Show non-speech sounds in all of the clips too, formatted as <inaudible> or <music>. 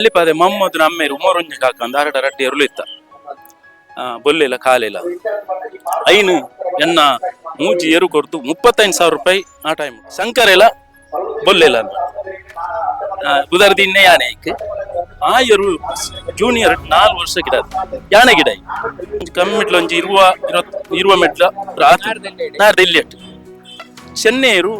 ಅಲ್ಲಿ ಪದೇ ಮೊಹಮ್ಮದ್ ಅಮ್ಮೇರು ಉಮರೊಂಜಿ ಕಾಕಂದ ಅರಡ ರಡ್ಡಿ ಇತ್ತ ಆ, ಬೊಲ್ಲೆಲ ಕಾಲೆಲ ಐನು ಎನ್ನ ಮೂಜಿ ಏರು ಕೊರ್ದು ಮುಪ್ಪತ್ತೈದು ಸಾವಿರ ರೂಪಾಯಿ ಆ ಟೈಮ್ ಇಲ್ಲ ಬೊಲ್ಲೆಲ ಉದರ್ದಿ ಇನ್ನೇ ಯಾನೆ ಐಕ್? ಆ ಎರು ಜೂನಿಯರ್ ನಾಲ್ಕು ವರ್ಷ ಗಿಡ. ಯಾನೆ ಗಿಡ ಕಮ್ಮಿ ಮೆಟ್ಲ ಒಂಜಿ ಇರುವ ಇರುವ ಮೆಟ್ಲ ನಾರ್ದ ಇಲ್ಲಿ ಚೆನ್ನೈರು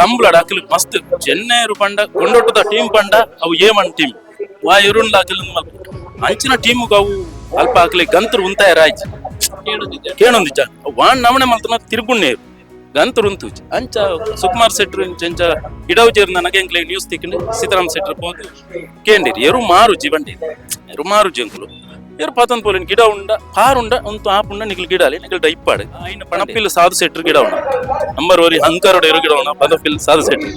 ಕಂಬಳಡ ಅಕ್ಲು ಮಸ್ತ್ ಚೆನ್ನೈರು ಪಂಡ ಕೊಂಡೊಟ್ಟದ ಟೀಮ್ ಪಂಡ ಅವು ಏಮನ್ ಟೀಮ್ ವಾ ಇರುಂಡ ಅಕ್ಲು ಅಂಚಿನ ಟೀಮ್ ಅವು ಅಲ್ಪ ಅಕ್ಲಿ ಗಂತರು ಉಂತಾಯ ರಾಯ್ಚಿ ಕೇಳೊಂದಿಚ್ಚ ವಾಣ್ ನಮನೆ ಮಲ್ತನ ತಿರುಗುಣ್ಣೇರು ಗಂತರು ಉಂತುಜಿ ಅಂಚ ಸುಕುಮಾರ್ ಸೆಟ್ರು ಅಂಚ ಇಡವುಜೇರು ನನಗೆ ಎಂಕ್ಲೆ ನ್ಯೂಸ್ ತಿಕ್ಕೊಂಡು ಸೀತಾರಾಮ್ ಸೆಟ್ರು ಹೋದು ಕೇಂದಿರಿ ಎರು ಮಾರು ಬಂಡಿ ಎರು ಮಾರು ಜಂಕುಲು ಎರು ಪತನ್ ಪೋಲಿನ ಗಿಡ ಉಂಡ ಪಾರುಂಡ ಒಂದು ಆಪುಂಡ ನಿಖಲ್ ಗಿಡಾಲಿ ನಿಖಲ್ ಡೈಪಾಡು ಆಯ್ನ ಪಣಪಿಲ್ ಸಾಧು ಸೆಟ್ರು ಗಿಡ ಉಂಡ ನಂಬರ್ ಓರಿ ಹಂಕಾರೋಡ ಎರು ಗಿಡ ಉಂಡ ಪದಪಿಲ್ ಸಾಧು ಸೆಟ್ರು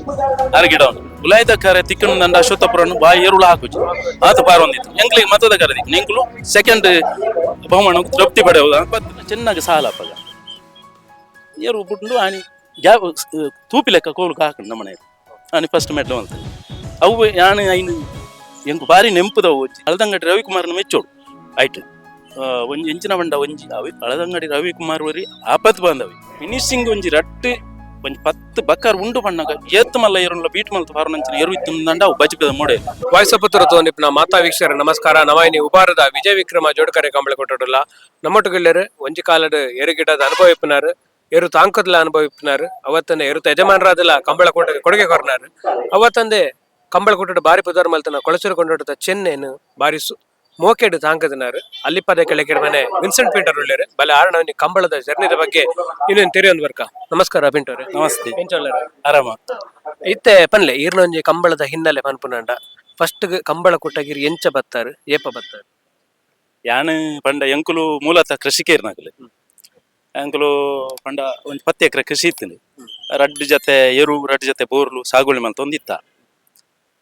ಆರ ಗಿಡ ಉಂಡ ಉಲಾಯ್ದ ಕರೆ ತಿಕ್ಕನು ನಂದ ಅಶ್ವತ್ಥಪುರನು ಬಾಯಿ ಎರುಳು ಹಾಕುಜಿ ಆತ ಪಾರು ಒಂದಿತ್ತು ಎಂಕ್ಲಿಗೆ ಮತದ ಕರೆದಿ ನಿಂಕುಲು ಸೆಕೆಂಡ್ ಬಹುಮಾನ ತೃಪ್ತಿ ಪಡೆಯುವುದು ಚೆನ್ನಾಗಿ ಸಾಲ ಅಪ್ಪಗ ಏರು ಬಿಟ್ಟು ಆನಿ ಗ್ಯಾಪ್ ತೂಪಿ ಲೆಕ್ಕ ಕೋಲು ಹಾಕೊಂಡು ನಮ್ಮನೆ ಆನಿ ಫಸ್ಟ್ ಮೆಟ್ಲು ಅಂತ ಅವು ಯಾನು ಐನು ಎಂಕು ಬಾರಿ ನೆಂಪುದವು ಒಜ್ಜಿ ಹಳದಂಗಡಿ ರವಿಕುಮಾರ್ನ ಮೆಚ್ಚೋಡು ಆಯ್ತು. ಒಂಜಿ ಎಂಚಿನ ಬಂಡ ಒಂಜಿ ಅವಿ ಹಳದಂಗಡಿ ರವಿಕುಮಾರ್ ಒರಿ ಆಪತ್ ಬಂದವಿ. ಫಿನಿಶಿಂಗ್ ಒಂಜಿ ರಟ್ಟು, ಒಂಜಿ ಪತ್ತು ಬಕ್ಕಾರ್ ಉಂಡು ಬಣ್ಣಗ, ಏತ್ ಮಲ್ಲ ಏರುಂಡ್ಲ ಬೀಟ್ ಮಲ್ತ ಪಾರ್ನಂಚಿನ ಎರು ಇತ್ತು ಅವು ಬಜಿಪದ ಮೋಡೆ. ವಾಯ್ಸಪುತ್ರ ನಿಪ್ನ ಮಾತಾ ವೀಕ್ಷರ ನಮಸ್ಕಾರ. ನವಾಯಿನಿ ಉಪಾರದ ವಿಜಯ ವಿಕ್ರಮ ಜೋಡ್ಕರೆ ಕಂಬಳ ಕೊಟ್ಟಡಲ್ಲ. ನಮ್ಮೊಟ್ಟುಗಿಲ್ಲರು ಒಂಜಿ ಕಾಲದ ಎರುಗಿಡದ ಅನುಭವ ಇಪ್ಪನಾರು, ಏರು ತಾಂಕದ್ಲ ಅನುಭವ ಇಪ್ಪನಾರು ಅವತ್ತನೇ ಏರು ಯಜಮಾನರಾದಲ್ಲ ಕಂಬಳ ಕೊಟ್ಟ ಕೊಡುಗೆ ಕೊರನಾರು. ಅವತ್ತಂದೆ ಕಂಬಳ ಕೊಟ್ಟಡ ಬಾರಿ ಪುದಾರ್ ಮಲ್ತನ ಕೊಳಚೂರು ಕೊಂಡೋಟದ ಚೆನ್ನೇನು ಬಾರಿ ಮೋಕೆಡ್ ತಾಂಕದನಾರು ಅಲ್ಲಿಪ್ಪದ ಕೆಳಗೆ ಮನೆ. ವಿನ್ಸೆಂಟ್ ಪಿಂಟರ್ ಉಳ್ಳೇರು ಬಲೆ ಆರಣ ಕಂಬಳದ ಜರ್ನಿದ ಬಗ್ಗೆ ಇನ್ನೇನು ತೆರೆಯೊಂದು ಬರ್ಕ ನಮಸ್ಕಾರ ಪಿಂಟರ್ ನಮಸ್ತೆ. ಆರಾಮ. ಇತ್ತೆ ಪನ್ಲೆ ಈರ್ನೊಂಜಿ ಕಂಬಳದ ಹಿನ್ನೆಲೆ ಪನ್ಪುನಂಡ ಫಸ್ಟ್ ಕಂಬಳ ಕೊಟ್ಟಗಿರಿ ಎಂಚ ಬತ್ತಾರು ಏಪ ಬತ್ತಾರು? ಯಾನ್ ಪಂಡ ಎಂಕುಲು ಮೂಲತಃ ಕೃಷಿಕೇರ್ನಾಗಲಿ ಎಂಕುಲು ಪಂಡ ಒಂದು ಪತ್ತು ಎಕರೆ ಕೃಷಿ ಇತ್ತು ರಡ್ಡು ಜೊತೆ ಎರು ರಡ್ಡು ಜೊತೆ ಬೋರ್ಲು ಸಾಗುವಳಿ ಮಂತ ಒಂದಿತ್ತ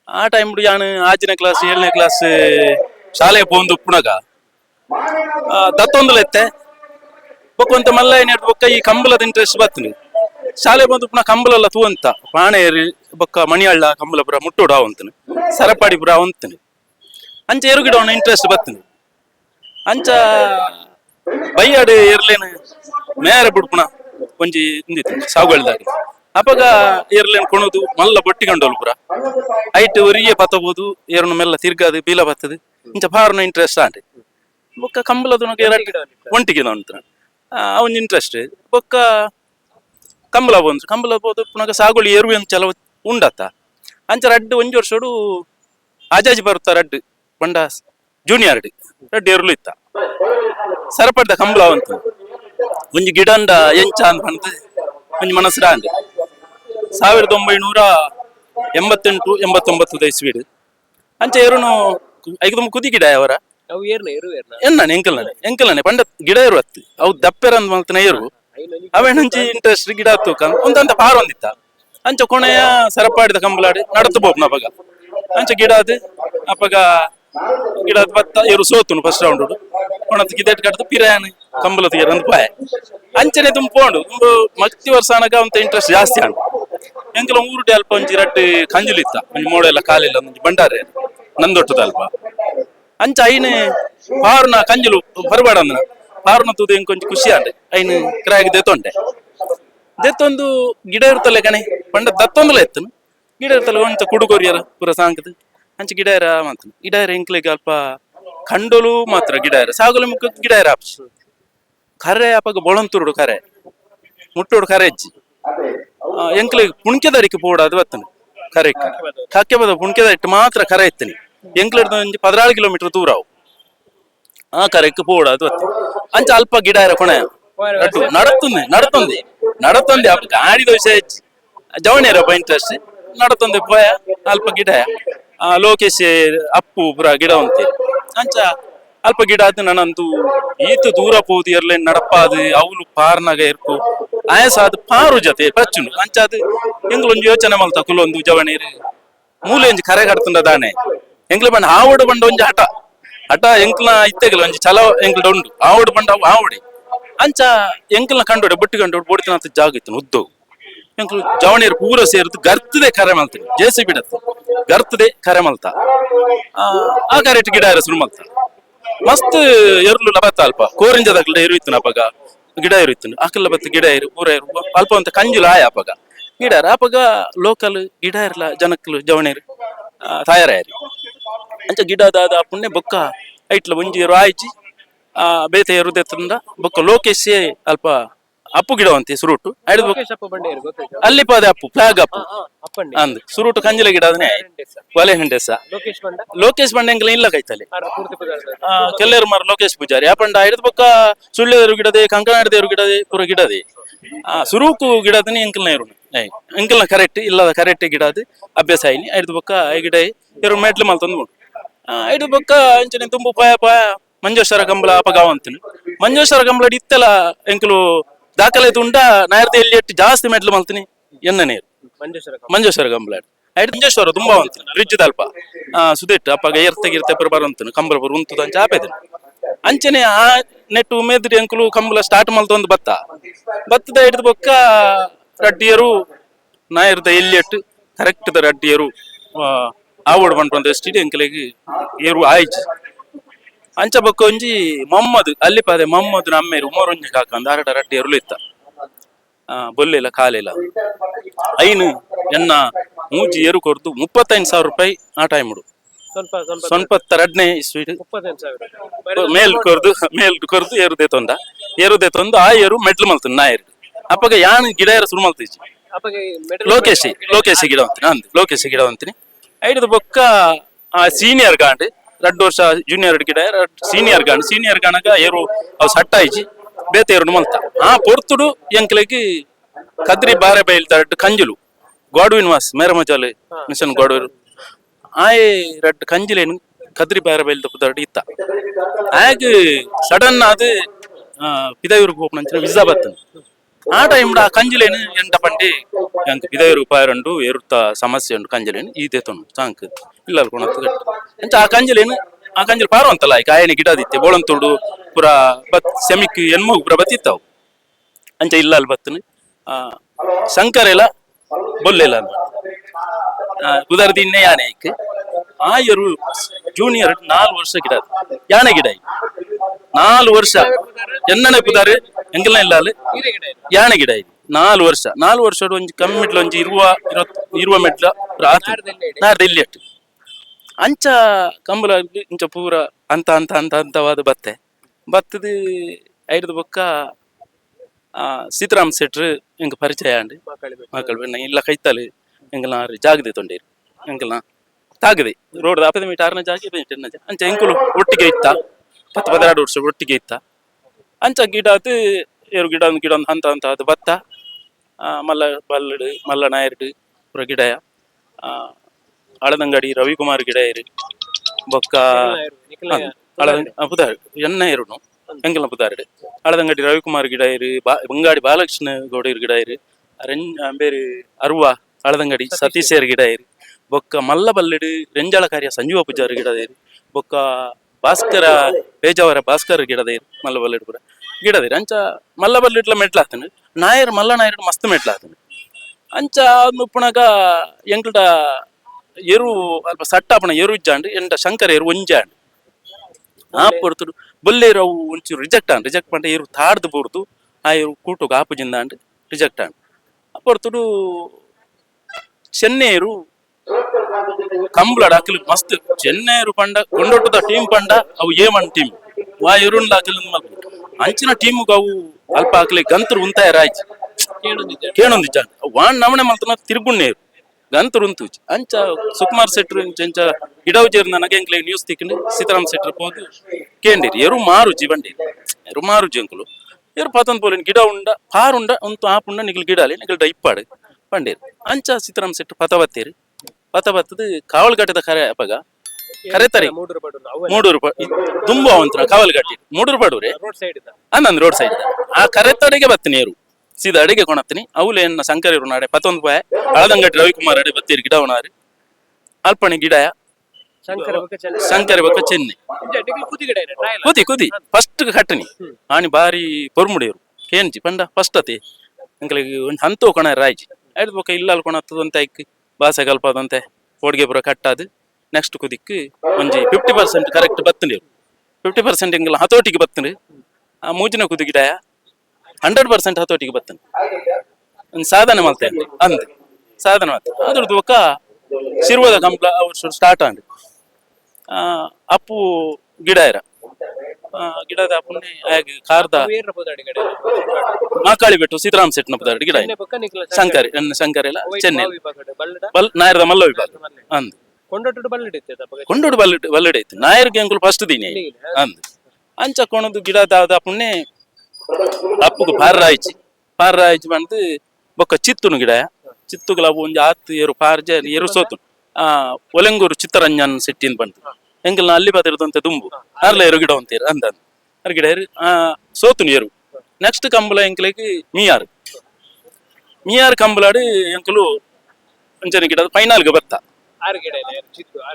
ಆ ಟೈಮ್ ಯಾನ್ ಆಜನೇ ಕ್ಲಾಸ್ ಏಳನೇ ಕ್ಲಾಸ್ ಶಾಲೆಗೆ ಪೋಂದು ಉಪ್ಪುಣಗ ದತ್ತೊಂದುಲ ಎತ್ತೆ ಬೊಕ್ಕೊಂತ ಮಲ್ಲ ಏನ್ ಬೊಕ್ಕ ಈ ಕಂಬಲದ ಇಂಟ್ರೆಸ್ಟ್ ಬತ್ತನಿ ಶಾಲೆ ಬಂದು ಪುನಃ ಕಂಬಲಲ್ಲ ತೂವಂತ. ಪಾಣೇರಿ, ಬೊಕ್ಕ ಮಣಿಯಳ್ಳ ಕಂಬಲ ಪುರ ಮುಟ್ಟೋಡು ಸರಪಾಡಿ ಪುರ ಅವಂತನು ಅಂಚ ಎರು ಗಿಡ ಇಂಟ್ರೆಸ್ಟ್ ಬತ್ತನಿ ಅಂಚ ಬೈಯಾಡು ಇರ್ಲೇನು ಮೇರೆ ಬಿಡ್ಪುಣ ಒಂಜಿ ಇಂದಿತ್ತು ಸಾಗುವಳಿದಾಗ ಅಪಗ ಏರ್ಲೇನ್ ಕೊಣದು, ಮಲ್ಲ ಬೊಟ್ಟಿಗೊಂಡೋಲ್ ಪುರ. ಐಟ್ ಒರಿಯೆ ಪತ್ತಬೋದು ಏರ್ನು ಮೆಲ್ಲ ತಿರ್ಗಾದು ಬೀಲ ಬತ್ತದು. ಇಂಚ ಪಾರ್ನ ಇಂಟ್ರೆಸ್ಟ್ ಆಂಡೆ ಬೊಕ್ಕ ಕಂಬಲದ ಒಂಟಿಗೆ ನಂತರ ಅವನ್ ಇಂಟ್ರೆಸ್ಟ್ ಬೊಕ್ಕ ಕಂಬಲ ಬಂದ್ರು. ಕಂಬಲ ಬೋದು ಪುನಃ ಸಾಗುಳಿ ಎರುವೆ ಅಂತ ಚಲವ ಉಂಡತ್ತ. ಅಂಚ ರಡ್ಡು ಒಂಜಿ ವರ್ಷಡು ಆಜಾಜಿ ಬರುತ್ತ ರಡ್ಡು ಬಂಡ ಜೂನಿಯರ್ ರಡ್ಡು ಎರುಳು ಇತ್ತ. ಸರಪಡ್ದ ಕಂಬಲ ಅಂತ. ಒಂಜಿ ಗಿಡಂಡ ಎಂಚ ಅಂತ ಒಂದು ಒಂಜಿ ಮನಸ್ಸು ಅಂದೆ ಸಾವಿರದ ಒಂಬೈನೂರ ಎಂಬತ್ತೆಂಟು ಎಂಬತ್ತೊಂಬತ್ತು ಇಸ್ವೀಡು. ಅಂಚ ಏರುನು ಐದು ಕುದಿ ಗಿಡ ಅವರ. ಅವು ಏರ್ನ ಏರು ಏರ್ನ. ಎನ್ನ ಎಂಕಲ್ನೇ ಎಂಕಲ್ನೇ ಪಂಡ ಗಿಡ ಇರು ಅತ್ತಿ. ಅವು ದಪ್ಪೆರ ಅಂತ ಮಲ್ತನ ಏರು. ಅವೇನಂಚಿ ಇಂಟ್ರೆಸ್ಟ್ ಗಿಡ ತೂಕ ಒಂದಂತ ಪಾರ ಒಂದಿತ್ತ. ಅಂಚ ಕೊನೆಯ ಸರಪಾಡಿದ ಕಂಬಲಾಡಿ ನಡತು ಬೋಪ್ನ ಅಪಗ. ಅಂಚ ಗಿಡ ಅದು ಅಪಗ ಗಿಡ ಬತ್ತ ಇವರು ಸೋತುನು ಫಸ್ಟ್ ರೌಂಡ್ ಕೊಣತ್ ಗಿದಟ್ ಕಟ್ಟದು ಪಿರಾಯನ್ ಕಂಬಲ ತೀರ ಅಂತ ಪಾಯ. ಅಂಚನೆ ತುಂಬೋಂಡು ಒಂದು ಮತ್ತಿ ವರ್ಷ ಅನಗ ಅಂತ ಇಂಟ್ರೆಸ್ಟ್ ಜಾಸ್ತಿ ಆಂಡು. ಎಂಕಲ ಊರುಡೆ ಅಲ್ಪ ಒಂಜಿ ರಟ್ಟಿ ಕಂಜುಲಿತ್ತ ಒಂಜಿ ಮೋಡೆಲ್ಲ ಕಾಲಿಲ್ಲ ಒಂಜಿ ಬಂಡಾರೆ ನಂದೊಟ್ಟದ ಅಲ್ಪ. ಅಂಚ ಐನೆ ಪಾರ್ನ ಕಂಜುಲು ಬರಬೇಡ ಅಂದ ಪಾರ್ನ ತೂದು ಎಂಕೊಂಚ ಖುಷಿ ಆಂಡೆ ಐನು ಕ್ರಾಯ್ ದೆತ್ತೊಂಡೆ. ದೆತ್ತೊಂದು ಗಿಡ ಇರ್ತಲ್ಲ ಕಣೆ. ಪಂಡ ದತ್ತೊಂದಲ ಎತ್ತನು. ಗಿಡ ಇರ್ತಲ್ಲ ಒಂಚ ಕುಡುಗೋರಿಯರ ಪೂರ ಸಾಂಕದ ಅಂಚ ಗಿಡ ಇರ ಮಾತ್ರ. ಗಿಡ ಇರ ಎಂಕ್ಲೆಗೆ ಅಲ್ಪ ಕಂಡೋಲು ಮಾತ್ರ ಗಿಡ ಇರ. ಸಾಗುಲು ಮುಖ ಗಿಡ ಇರ ಕರೆ ಅಪಗ ಬೊಳಂತುರುಡು ಕರೆ. ಮುಟ್ಟೋಡು ಕರೆ ಇಜ್ಜಿ ಎಂಕ್ಲೆಗೆ ಪುಣ್ಕೆದಾರಿಕೆ ಪೋಡ ಅದು ಬತ್ತನು, ಕರೆ. ಕಕ್ಕೆ ಬದ ಪುಣ್ಕೆದ ಇಟ್ಟು ಮಾತ್ರ ಕರೆ ಇತ್ತನಿ. ಎಂಕ್ಲಿ ಒಂಜಿ ಪದಿನಾಳು ಕಿಲೋಮೀಟರ್ ದೂರ ಅವು. ಆ ಕರೆಕ್ ಪೋಡ ಅದು ಅಂಚ ಅಲ್ಪ ಗಿಡ ಇರ ಅಟ್ಟು ನಡತುಂದೆ ನಡತೊಂದೆ ನಡತೊಂದೆ ಅಪ್ಪ ಗಾಡಿ ದೋಸೆ ಜವಣಿಯರ ಇಂಟ್ರೆಸ್ಟ್ ನಡತೊಂದೆ ಪೋಯ ಅಲ್ಪ ಗಿಡ. ಆ, ಲೋಕೇಶ್ ಅಪ್ಪು ಪುರ ಗಿಡ ಅಂತೆ ಅಂಚ ಅಲ್ಪ ಗಿಡ ಆದ್ ನನ್ನಂತೂ ಈತು ದೂರ ಪೋದು ಎರ್ಲೆ ನಡಪಾದು ಅವಳು ಪಾರ್ನಾಗ ಇರ್ಕು ಆಯಸ ಅದು ಪಾರು ಜೊತೆ ಪಚ್ಚುನು ಅಂಚಾದ ಎಂಗ್ಲೊಂದು ಯೋಚನೆ ಮಲ್ತ ಕುಲೊಂದು ಜವಣೀರು ಮೂಲೆ ಒಂಜಿ ಕರೆ ಕಡ್ತುಂಡ ದಾನೆ. ಬಂಡ ಆವಡು ಬಂಡ ಒಂಜಿ ಹಠ. ಹಠ ಎಂಕ್ಲ ಇತ್ತೆಗಲ ಒಂಜಿ ಚಲ ಎಂಕ್ಲ ಉಂಡು. ಆವಡು ಬಂಡ ಆವಡಿ ಅಂಚ ಎಂಕ್ಲ ಕಂಡೋಡೆ ಬೊಟ್ಟಿ ಕಂಡೋಡು ಬೋಡ್ತಿನ ಜಾಗ ಇತ್ತು ಉದ್ದು ಎಂಕ್ಲು ಜವಣಿಯರು ಪೂರ ಸೇರಿದು ಗರ್ತದೆ ಕರೆ ಮಲ್ತ. ಜೇಸಿ ಬಿಡತ್ತ ಗರ್ತದೆ ಕರೆ ಮಲ್ತ. ಆ, ಕರೆಟ್ ಗಿಡ ಇರ ಸುರು ಮಲ್ತ. ಮಸ್ತ್ ಎರ್ಲು ಲಭತ್ತ ಅಲ್ಪ. ಕೋರಿಂಜದ ಎರು ಅಪಗ. ಗಿಡ ಇರುತ್ತೆ ಅಕಲ್ಲ ಬತ್ತ ಗಿಡ ಇರು, ಊರ ಇರು ಅಲ್ಪ ಅಂತ ಕಂಜುಲ ಆಯ ಅಪಗ ಗಿಡ ಅಪಗ ಲೋಕಲ್ ಗಿಡ ಇರಲ ಜನಕ್ಕಲು ಜವಣಿರು ತಯಾರಾಯರಿ. ಅಂಚ ಗಿಡ ದಾದ ಪುಣ್ಯ ಬೊಕ್ಕ ಐಟ್ಲ ಒಂಜಿ ಆ ಬೇತೆ ಎರುದೆತ್ತಂದ ಬೊಕ್ಕ ಲೋಕೇಶೇ ಅಲ್ಪ ಅಪ್ಪು ಗಿಡ ಅಂತೆ ಸುರುಟು. ಅಲ್ಲಿ ಪದೇ ಅಪ್ಪು ಫ್ಲಾಗ್ ಅಪ್ಪು. ಅಂದ್. ಸುರುಟು ಕಂಜಲ ಗಿಡ ಅದನ್ನೇ ಒಲೆ ಹೆಂಡೆಸ. ಲೋಕೇಶ್ ಬಂಡೆ? ಲೋಕೇಶ್ ಬಂಡೆಂಗ್ಲ ಇಲ್ಲ ಕೈತಲ್ಲಿ. ಆ, ಕೆಲ್ಲೇರು ಮಾರ ಲೋಕೇಶ್ ಪೂಜಾರಿ. ಯಾಪಂಡ ಹಿಡಿದ ಪಕ್ಕ ಸುಳ್ಳೆದರು ಗಿಡದೆ ಕಂಕನಾಡ ದೇವ್ರ ಗಿಡದೆ ಪೂರ ಗಿಡದೆ. ಆ ಸುರುಕು ಗಿಡದನಿ ಅಂಕಲ್ನ ಇರು ಇಂಕಲ್ನ ಕರೆಕ್ಟ್ ಇಲ್ಲದ ಕರೆಕ್ಟ್ ಗಿಡದ ಅಭ್ಯಾಸ ಆಯ್ನಿ. ಹಿಡಿದ ಪಕ್ಕ ಐ ಗಿಡ ಇರು ಮೆಟ್ಲು ಮಲ್ತಂದು ಐದು ಪಕ್ಕ ಅಂಚನೆ ತುಂಬು ಪಾಯ ಪಾಯ ಮಂಜೇಶ್ವರ ಕಂಬಳ ಅಪಗಾವ ಅಂತೀನಿ. ಮಂಜೇಶ್ವರ ಕಂಬಳ ಇತ್ತಲ್ಲ ಎಂಕಲು ದಾಖಲೆ ತುಂಡ ನಾಯರ್ದ ಎಲ್ಲಿ ಎಟ್ಟು ಜಾಸ್ತಿ ಮೆಟ್ಲು ಮಲ್ತೀನಿ. ಎನ್ನ ನೀರು. ಮಂಜೇಶ್ವರ ಮಂಜೇಶ್ವರ ಆಯ್ತು. ಮಂಜೇಶ್ವರ ತುಂಬಾ ಅಂತೀನಿ ಬ್ರಿಡ್ಜ್ ತಲ್ಪ ಸುದಿಟ್ಟು ಅಪ್ಪಾಗ ಎರ್ತ ಗಿರ್ತೆ ಪರ ಬರಂತೀನಿ ಕಂಬಲ ಬರು ಉಂತದ ಅಂಚ ಆಪೇದನು ಅಂಚನೆ ಆ ನೆಟ್ಟು ಮೇದ್ರಿ ಅಂಕಲು ಕಂಬಲ ಸ್ಟಾರ್ಟ್ ಮಲ್ತೊಂದು ಬತ್ತ ಬತ್ತದ ಹಿಡಿದು ಬೊಕ್ಕ ರಡ್ಡಿಯರು ನಾಯರ್ದ ಎಲ್ಲಿಯಟ್ಟು ಕರೆಕ್ಟ್ ದ ರಡ್ಡಿಯರು ಆವಡ್ ಬಂದು ಸ್ಟಿಡಿ ಅಂಕಲಿಗೆ ಏರು ಆಯ್ಚಿ ಅಂಚ ಬೊಕ್ಕ ಒಂಜಿ ಮೊಮ್ಮದ್ ಅಲ್ಲಿ ಪಾದೆ ಮೊಮ್ಮದ್ ನಮ್ಮೇರು ಉಮರೊಂಜಿ ಕಾಕಂದ ರಡ್ಡಿ ಎರುಳು ಇತ್ತ ಆ, ಬೊಲ್ಲೆಲ ಕಾಲೆಲ ಐನು ಎನ್ನ ಮೂಜಿ ಏರು ಕೊರ್ದು ಮುಪ್ಪತ್ತೈದು ಸಾವಿರ ರೂಪಾಯಿ ಆ ಟೈಮ್ಡು ಸ್ವಲ್ಪ ಸ್ವಲ್ಪ. ತರಡ್ನೇ ತರಡ್ನೆ ಸ್ವೀಟ್. ಮೇಲ್ ಕೊರ್ದು ಮೇಲ್ ಕೊರ್ದು ಏರುದೆ ತೊಂದ. ಏರುದೆ ತೊಂದು ಆ ಏರು ಮೆಡ್ಲು ಮಲ್ತು ನಾ ಏರು ಅಪ್ಪಗ ಯಾನ್ ಗಿಡ ಏರು ಸುರು ಮಲ್ತಿಜಿ ಲೋಕೇಶಿ ಲೋಕೇಶಿ ಗಿಡ ಅಂತೀನಿ ಅಂದ್ ಲೋಕೇಶಿ ಗಿಡ ಅಂತೀನಿ. ಐದು ಬೊಕ್ಕ ಆ ಸೀನಿಯರ್ ಗಾಂಡ್. ಎರಡು ವರ್ಷ ಜೂನಿಯರ್ ಗಿಡ ಸೀನಿಯರ್ ಗಾಂಡ್ ಸೀನಿಯರ್ ಗಾಣಗ ಏರು ಅವು ಸಟ್ಟ ಆಯ್ಚಿ, ಬೇತೆ ಏರು ಮಲ್ತ. ಆ ಪೊರ್ತುಡು ಎಂಕ್ಲೆಗಿ ಕದ್ರಿ ಬಾರೆ ಬೈಲ್ತ ಕಂಜುಲು ಗೋಡ್ವಿನ್ ವಾಸ್ ಮೇರಮಜಾಲೆ ಮಿಷನ್ ಗೋಡ್ವಿರು ಆಯೆ ರಡ್ ಕಂಜಿಲೇನು ಕದ್ರಿ ಬಾರೆ ಬೈಲ್ದ ಪುದಾರ್ಡ್ ಇತ್ತ. ಆಗ ಸಡನ್ ಅದು ಪಿದಯೂರ್ಗೆ ಹೋಗ್ನಂಚಿನ ವಿಸಾ ಬತ್ತನು. ಆ ಟೈಮ್ ಆ ಕಂಜಿಲೇನು ಎಂಟ ಪಂಡಿ ಎಂಕ್ ಪಿದಯೂರು ಪಾಯರಂಡು ಏರುತ್ತ ಸಮಸ್ಯೆ ಉಂಡು ಕಂಜಿಲೇನು ಈದೆ ತೊಂಡು ಸಾಂಕ್. ಇಲ್ಲ ಕೊಣತ್ತು ಎಂಚ ಆ ಕಂಜಿಲೇನು ಆ ಕಂಜಲ್ ಪಾರು ಅಂತಲ್ಲ ಈ ಗಿಡ ದಿತ್ತೆ ಬೋಳಂತುಡು ಪುರ ಬತ್ ಸೆಮಿಕ್ ಎನ್ಮು ಪುರ ಬತ್ತಿತ್ತಾವು ಅಂಚ ಇಲ್ಲ ಅಲ್ಲಿ ಬತ್ತನು ಆ ಶಂಕರೆಲ ಬೊಲ್ಲೆಲ ಅಲ್ವ ಕುದರ್ದಿ ಇನ್ನೇ ಯಾನೆ ಐಕ್ ಆ ಎರು ಜೂನಿಯರ್ ನಾಲ್ ವರ್ಷ ಗಿಡ. ಯಾನೆ ಗಿಡ. ನಾಲ್ ವರ್ಷ ಎನ್ನನೆ ಕುದಾರೆ ಎಂಗಲ್ಲ ಇಲ್ಲ ಅಲ್ಲಿ. ಯಾನೆ ಗಿಡ ಇದು ನಾಲ್ ವರ್ಷ ನಾಲ್ ವರ್ಷ ಒಂಜಿ ಕಮ್ಮಿ ಮೆಟ್ಲು ಒಂಜಿ ಇರುವ ಇರುವ ಮೆಟ್ಲ. ನಾರ್ದ ಇಲ್ಲಿ ಅಟ್ಟು ಅಂಚ ಕಂಬಳ ಇಂಚ ಪೂರ ಅಂತ ಅಂತ ಅಂತ ಅಂತವಾದ ಬತ್ತೆ. ಬತ್ತದ ಐಡದ ಬೊಕ್ಕ ಆ ಸೀತಾರಾಮ್ ಸೆಟ್ರ್ ಎಂಗ ಪರಿಚಯ ಅಂಡಿ ಮಕ್ಕಳು ಬೆನ್ನ ಇಲ್ಲ ಕೈತಲೆ ಎಂಗಲ ಜಾಗದೆ ತೊಂಡೇರು. ಎಂಗಲ ತಾಗದೆ ರೋಡ್ ಅಪದ ಮೀಟ್ ಆರನೇ ಜಾಗ ಜಾಗ. ಅಂಚ ಎಂಕುಲು ಒಟ್ಟಿಗೆ ಇತ್ತ. ಪತ್ತು ಪದೆರಡು ವರ್ಷ ಒಟ್ಟಿಗೆ ಇತ್ತ. ಅಂಚ ಗಿಡ ಅದು ಏರು ಗಿಡ ಒಂದು ಗಿಡ ಒಂದು ಹಂತ ಹಂತ ಅದು ಭತ್ತ ಆ, ಮಲ್ಲ ಬಲ್ಲಡು ಮಲ್ಲ ನಾಯರ್ಡು ಪುರ ಗಿಡಯ. ಆ, ಹಳದಂಗಡಿ ರವಿಕುಮಾರ್ ಗಿಡ ಇರು ಬೊಕ್ಕ ನಿಖಿಲ ಹಳದಂಗ ಪುದಾರ್ ಎನ್ನ ಇರುನು ಎಂಗಲ ಪುದಾರ್ಡು ಹಳದಂಗಡಿ ರವಿಕುಮಾರ್ ಗಿಡ ಇರು ಬಾ ಬಂಗಾಡಿ ಬಾಲಕೃಷ್ಣ ಗೌಡ ಇರು ಗಿಡ ಇರು ರೆಂ ಬೇರೆ ಅರುವ ಹಳದಂಗಡಿ ಸತೀಶೇರ್ ಗಿಡ ಇರು ಬೊಕ್ಕ ಮಲ್ಲ ಬಲ್ಲಡು ರೆಂಜಾಳ ಕಾರ್ಯ ಸಂಜೀವ ಪೂಜಾರಿ ಗಿಡದ ಇರು ಬೊಕ್ಕ ಭಾಸ್ಕರ ಬೇಜಾವರ ಭಾಸ್ಕರ ಗಿಡದ ಇರು ಮಲ್ಲ ಬಲ್ಲಡು ಪುರ ಗಿಡದ ಇರು ಅಂಚ ಮಲ್ಲ ಬಲ್ಲಿಡ್ಲ ಮೆಟ್ಲಾತನು ನಾಯರ್ ಮಲ್ಲ ನಾಯರ್ ಮಸ್ತ್ ಮೆಟ್ಲಾತನು ಅಂಚ ಮುಪ್ಪುಣಗ ಎಂಕ್ಲ್ಡ ಎರು ಅಲ್ಪ ಸಟ್ಟಾಪನ ಎರು ಇಜ್ಜಾಂಡ್ ಎಂಟ ಶಂಕರ ಎರು ಒಂಜಾಂಡ್. ಆ ಪೊರ್ತುಡು ಬೊಲ್ಲೇರು ಅವು ಒಂಚೂರು ರಿಜೆಕ್ಟ್ ಆಂಡ್. ರಿಜೆಕ್ಟ್ ಪಂಡ ಎರು ತಾಡ್ದು ಬೋರ್ದು ಆ ಎರು ಕೂಟುಗ ಆಪುಜಿಂದ ಅಂಡ್ ರಿಜೆಕ್ಟ್ ಆಂಡ್. ಆ ಪೊರ್ತುಡು ಚೆನ್ನೈರು ಅಕಲ್ ಮಸ್ತ್. ಚೆನ್ನೈರು ಪಂಡ ಕೊಂಡೊಟ್ಟದ ಟೀಮ್ ಪಂಡ ಅವು ಏಮನ್ ಟೀಮ್ ವಾ ಎರುಣ್ಲ ಅಕಲ್ ಅಂಚಿನ ಟೀಮುಗ ಅವು ಅಲ್ಪ ಅಕಲಿ ಗಂತರು ಉಂತಾಯ ರಾಯ್ಚಿ ಕೇಳೊಂದಿಜ್ಜ ವಾಣ್ ನಮನೆ ಮಲ್ತನ ತಿರುಗುಣ್ಣೇರು ಗಂತರು ಉಂತುಜಿ ಅಂಚ ಸುಕುಮಾರ್ ಸೆಟ್ರ್ ಅಂಚ ಗಿಡವು ಜೇರು ನನಗೆ ಎಂಕ್ಲೆ ನ್ಯೂಸ್ ತಿಕ್ಕಂಡು ಸೀತಾರಾಮ್ ಸೆಟ್ರ್ ಪೋದು. ಕೇಂದಿರಿ ಎರು ಮಾರು ಜೀವಂಡಿ ಎರು ಮಾರು ಜಂಕುಲು. ಎರು ಪತಂದ್ ಪೋಲಿನ ಗಿಡ ಉಂಡ ಪಾರುಂಡ ಒಂತು ಆಪುಂಡ ನಿಗಲ್ ಗಿಡಾಲಿ ನಿಗಲ್ ಇಪ್ಪಾಡು. ಪಂಡೇರು ಅಂಚ ಸೀತಾರಾಮ್ ಸೆಟ್ರ್ ಪತ ಬತ್ತೇರು? ಪತ ಬತ್ತದು ಕಾವಲ್ಗಟ್ಟದ ಕರೆ ಅಪಗ. ಕರೆತಾರೆ ಮೂಡೂರು ತುಂಬಾ ಅವಂತರ ಕಾವಲ್ಗಟ್ಟಿ ಮೂಡೂರು ಪಡೂರೆ ರೋಡ್ ಸೈಡ್ ಇದ್ದ ಅನ್ನಂದ್ ರೋಡ್ ಸೈಡ್ ಆ ಕರೆತಡೆಗೆ ಬತ್ತ ನೀರು ಸೀದಾ ಅಡಿಗೆ ಕೊಣತ್ತೀನಿ. ಶಂಕರ್ ಸಂಕರಿ ನಾಡೆ ಪತ್ತೊಂದು ಪಾಯ ಹಳದಂಗಟ್ಟಿ ರವಿಕುಮಾರ್ ಅಡಿ ಬತ್ತೀರಿ ಗಿಡ ಉಣಾರಿ ಅಲ್ಪಣಿ ಗಿಡ. ಶಂಕರಿ ಬೊಕ್ಕ ಚೆನ್ನ. ಸಂಕರಿ ಬಕ್ಕ ಕುದಿ ಕುದಿ ಫಸ್ಟ್ ಕಟ್ಟನಿ ಆನಿ ಬಾರಿ ಪೊರ್ಮುಡಿಯರು ಏನ್ಜಿ ಪಂಡ ಫಸ್ಟ್ ಅತಿ. ಅಂಕಲಿಗೆ ಒಂದು ಹಂತು ಕೊಣ ರಾಯ್ಜಿ. ಐದು ಬೊಕ್ಕ ಇಲ್ಲ ಅಲ್ಕೊಣತ್ತದಂತೆ ಐಕ್ ಬಾಸೆ ಕಲ್ಪದಂತೆ. ಹೋಡ್ಗೆ ಪೂರ ಕಟ್ಟಾದು. ನೆಕ್ಸ್ಟ್ ಕುದಿಕ್ ಒಂಜಿ ಫಿಫ್ಟಿ ಪರ್ಸೆಂಟ್ ಕರೆಕ್ಟ್ ಬತ್ತಂಡಿ ಫಿಫ್ಟಿ ಪರ್ಸೆಂಟ್ ಹಿಂಗೆಲ್ಲ ಹತೋಟಿಗೆ ಬತ್ತಂಡು ಆ ಮೂಜಿನ ಕುದಿ ಗಿಡ. ಹಂಡ್ರೆಡ್ ಪರ್ಸೆಂಟ್ ಹತೋಟಿಗೆ ಬರ್ತಾನೆ ಒಂದು ಸಾಧನೆ ಮಾಡ್ತೇನೆ ಅಂದ್. ಸಾಧನೆ ಮಾಡ್ತೇನೆ ಅದ್ರದ್ದು ಒಕ್ಕ ಶಿರ್ವದ ಕಂಪ್ಲ ಅವ್ರು ಸ್ಟಾರ್ಟ್ ಅಂದ್ರೆ ಅಪ್ಪು ಗಿಡ ಇರ. ಗಿಡದ ಅಪ್ಪನ್ನ ಹಾಗೆ ಕಾರ್ದ ಮಾಕಾಳಿ ಬಿಟ್ಟು ಸೀತಾರಾಮ್ ಸೆಟ್ನ ಪದಾರ್ಥ ಗಿಡ ಶಂಕರಿ ನನ್ನ ಶಂಕರಿ ಎಲ್ಲ ಚೆನ್ನೈ ನಾಯರ್ದ ಬಲ್ಲಡ ಬಲ್ ನಾಯರದ ಮಲ್ಲ ವಿಭಾಗ. ಅಂದ್. ಕೊಂಡೋಟು ಬಲ್ಲಡ್ ಬಲ್ಲಡೆ ಇತ್ತು. ನಾಯರ್ಗೆ ಅಂಕುಲ್ ಫಸ್ಟ್ ದಿನ ಅಂದ್. ಅಂಚ ಕೊಣದು ಗಿಡದ ದಾದ ಅಪ್ಪುನೆ ಅಪ್ಪುಗು ಪಾರ ಆಯ್ಚಿ ಪಾರ ಆಯ್ಚಿ ಬಂದು ಬೊಕ್ಕ ಚಿತ್ತುನು ಗಿಡ. ಚಿತ್ತುಗಳ ಒಂಜಿ ಆತ್ ಏರು ಪಾರ್ಜ ಏರು ಸೋತು. ಆ ಒಲೆಂಗೂರು ಚಿತ್ತರಂಜನ್ ಸೆಟ್ಟಿಂದ ಬಂತು. ಹೆಂಗಲ್ ಅಲ್ಲಿ ಬದಿರದಂತೆ ದುಂಬು. ಅರ್ಲ ಏರು ಗಿಡ ಅಂತೀರ ಅಂದ ಅರ್ ಗಿಡ ಆ ಸೋತು ಏರು. ನೆಕ್ಸ್ಟ್ ಕಂಬಳ ಎಂಕಲಿಗೆ ಮಿಯಾರ್. ಮಿಯಾರ್ ಕಂಬಲಾಡಿ ಎಂಕಲು ಅಂಚನೆ ಗಿಡ ಫೈನಲ್ಗೆ ಗೆ ಬರ್ತಾ